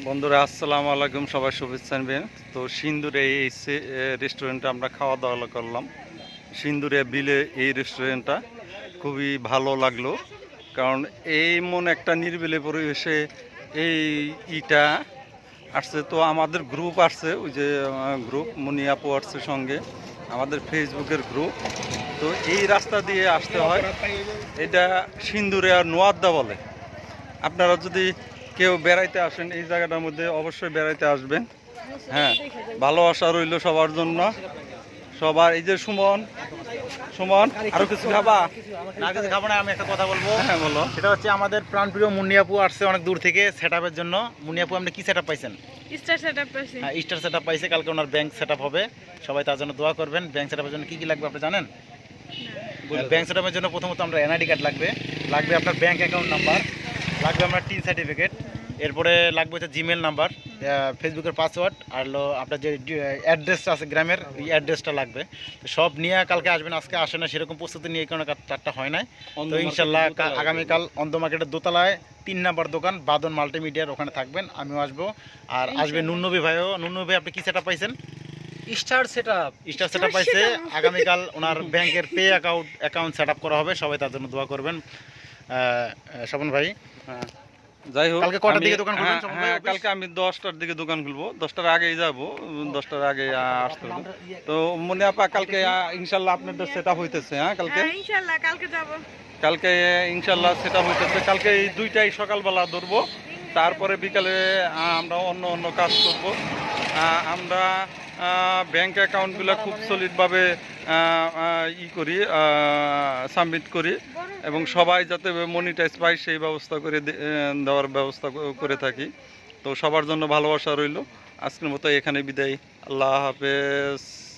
বন্ধুরা, আসসালামু আলাইকুম, সবাই শুভেচ্ছা নেবেন। তো সিন্দুরে এই রেস্টুরেন্টে আমরা খাওয়া দাওয়া করলাম। সিন্দুরে বিলে এই রেস্টুরেন্টটা খুবই ভালো লাগল। কারণ এই মন একটা নির্বিলে পরিবেশে এই ইটা আসছে। তো আমাদের গ্রুপ আসছে, ওই যে গ্রুপ মুনিয়াপু আসছে সঙ্গে, আমাদের ফেসবুকের গ্রুপ তো এই রাস্তা দিয়ে আসতে হয়, এটা সিন্দুরে আর নোয়াদ্দা বলে। আপনারা যদি কেউ বেড়াইতে আসেন এই জায়গাটার মধ্যে অবশ্যই বেড়াইতে আসবেন। হ্যাঁ ভালোবাসা রইল সবার জন্য। সবার এই যে সুমন সুমন আরও কিছু খাবা? না কিছু খাব না আমি একটা কথা বলব। হ্যাঁ বলো। সেটা হচ্ছে আমাদের প্রাণপ্রিয় মুন্নিয়াপু আসছে অনেক দূর থেকে সেট জন্য। মুন্নিয়াপু আপনি কি সেট আপ পাইছেন? স্টার সেটআপ পাইছি। হ্যাঁ স্টার সেট পাইছে কালকে ওনার ব্যাংক সেট হবে। সবাই তার জন্য দোয়া করবেন। ব্যাংক সেট জন্য কি কি লাগবে আপনি জানেন? ব্যাংক সেট জন্য প্রথমত আমরা এনআইডি কার্ড লাগবে। লাগবে আপনার ব্যাংক অ্যাকাউন্ট নাম্বার লাগবে আপনার টিন সার্টিফিকেট এরপরে লাগবে হচ্ছে জিমেল নাম্বার ফেসবুকের পাসওয়ার্ড আর হলো আপনার যে অ্যাড্রেসটা আছে গ্রামের এই অ্যাড্রেসটা লাগবে। তো সব নিয়ে কালকে আসবেন আজকে আসে না সেরকম প্রস্তুতি নিয়ে কোনো চারটা হয় নাই। তো ইনশাল্লাহ আগামীকাল অন্ধ মার্কেটের দোতলায় তিন নাম্বার দোকান বাদন মাল্টিমিডিয়ার ওখানে থাকবেন আমিও আসব। আর আসবে নুন্নবী ভাইও। নুন্নবী ভাই আপনি কি সেটা পাইছেন? স্টার সেটআপ স্টার সেট পাইছে। আগামীকাল ওনার ব্যাংকের পে অ্যাকাউন্ট অ্যাকাউন্ট সেট করা হবে। সবাই তার জন্য দোয়া করবেন। স্বপন ভাই। হ্যাঁ যাই হোক কালকে কটার আমি- দিকে দোকান খুলবেন, হ্যাঁ, সময় হ্যাঁ কালকে আমি দশটার দিকে দোকান খুলবো। দশটার আগেই যাব দশটার আগে আসতে হবে। তো মনে আপা কালকে আহ, ইনশাল্লাহ আপনাদের সেট আপ হইতেছে হ্যাঁ কালকে? হ্যাঁ ইনশাআল্লাহ কালকে যাব। কালকে ইনশাল্লাহ সেটা হইতেছে। কালকে এই দুইটাই সকালবেলা ধরবো। তারপরে বিকালে আমরা অন্য অন্য কাজ করব। আমরা ব্যাংক অ্যাকাউন্টগুলো খুব সলিডভাবে ই করি সাবমিট করি। এবং সবাই যাতে মনিটাইজ পায়, সেই ব্যবস্থা করে দেওয়ার ব্যবস্থা করে থাকি। তো সবার জন্য ভালোবাসা রইল। আজকের মতো এখানে বিদায়। আল্লাহ হাফেজ।